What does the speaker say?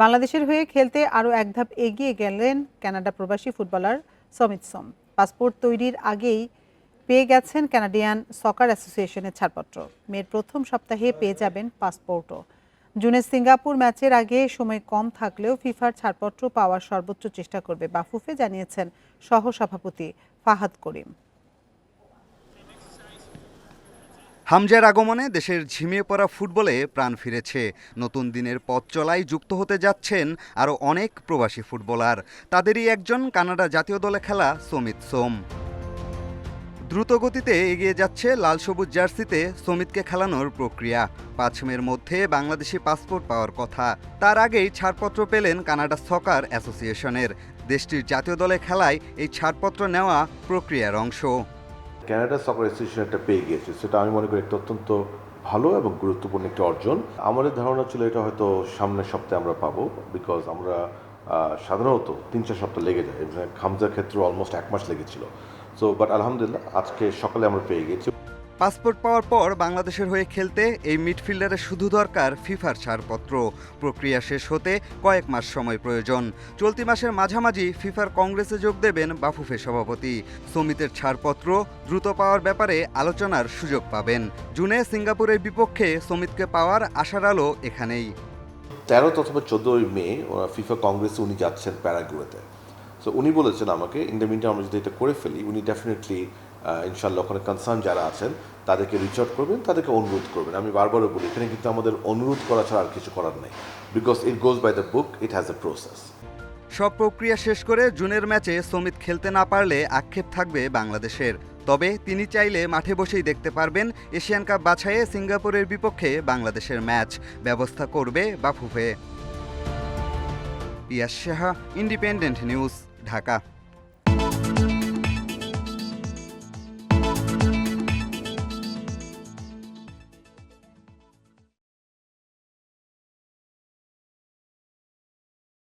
বাংলাদেশের হয়ে খেলতে আরও এক ধাপ এগিয়ে গেলেন কানাডা প্রবাসী ফুটবলার সমিত সোম। পাসপোর্ট তৈরির আগেই পেয়ে গেছেন কানাডিয়ান সকার অ্যাসোসিয়েশনের ছাড়পত্র। মেয়ের প্রথম সপ্তাহে পেয়ে যাবেন পাসপোর্টও। জুনে সিঙ্গাপুর ম্যাচের আগে সময় কম থাকলেও ফিফার ছাড়পত্র পাওয়ার সর্বোচ্চ চেষ্টা করবে বাফুফে, জানিয়েছেন সহসভাপতি ফাহাদ করিম। হামজার আগমনে দেশের ঝিমিয়ে পড়া ফুটবলে প্রাণ ফিরেছে। নতুন দিনের পথ চলায় যুক্ত হতে যাচ্ছেন আরও অনেক প্রবাসী ফুটবলার। তাদেরই একজন কানাডা জাতীয় দলে খেলা, সমিত সোম। দ্রুত গতিতে এগিয়ে যাচ্ছে লাল সবুজ জার্সিতে সমিতকে খেলানোর প্রক্রিয়া। পাঁচ মের মধ্যে বাংলাদেশি পাসপোর্ট পাওয়ার কথা। তার আগেই ছাড়পত্র পেলেন কানাডা সকার অ্যাসোসিয়েশনের। দেশটির জাতীয় দলে খেলায় এই ছাড়পত্র নেওয়া প্রক্রিয়ার অংশ। ক্যানাডা সকার অ্যাসোসিয়েশন একটা পেয়ে গিয়েছে। সেটা আমি মনে করি একটা অত্যন্ত ভালো এবং গুরুত্বপূর্ণ একটি অর্জন। আমাদের ধারণা ছিল এটা হয়তো সামনের সপ্তাহে আমরা পাবো বিকজ আমরা সাধারণত তিন চার সপ্তাহ লেগে যায়। খামজার ক্ষেত্রে অলমোস্ট এক মাস লেগেছিল। সো বাট আলহামদুলিল্লাহ, আজকে সকালে আমরা পেয়ে গেছি পাসপোর্ট পাওয়ার পর বাংলাদেশের হয়ে খেলতে এই মিডফিল্ডারের শুধু দরকার ফিফার ছাড়পত্র। প্রক্রিয়া শেষ হতে কয়েক মাস সময় প্রয়োজন। চলতি মাসের মাঝামাঝি ফিফার কংগ্রেসে যোগ দেবেন বাফুফে সভাপতি। সমিতের ছাড়পত্র দ্রুত পাওয়ার ব্যাপারে আলোচনার সুযোগ পাবেন। জুনে সিঙ্গাপুরের বিপক্ষে সমিতকে পাওয়ার আশার আলো এখানেই। তেরো অথবা চোদ্দোই মে ফিফা কংগ্রেসে উনি যাচ্ছেন প্যারাগুয়েতে। সো উনি বলেছেন আমাকে ইন দ্য মিনটাইম আমরা যদি এটা করে ফেলি, উনি ডেফিনেটলি ইনশাল্লাহ ওখানে কনসার্ন যারা আছেন, তাদেরকে রিচ আউট করবেন, তাদেরকে অনুরোধ করবেন। আমি বারবারও বলি, এখানে কিন্তু আমাদের অনুরোধ করা ছাড়া আর কিছু করার নেই। Because it goes by the book it has a process সব প্রক্রিয়া শেষ করে জুনের ম্যাচে সমিত খেলতে না পারলে আক্ষেপ থাকবে বাংলাদেশের। তবে তিনি চাইলে মাঠে বসেই দেখতে পারবেন এশিয়ান কাপ বাছাইয়ে সিঙ্গাপুরের বিপক্ষে বাংলাদেশের ম্যাচ। ব্যবস্থা করবে বা Bafufe. Piyas Saha, independent news, Dhaka.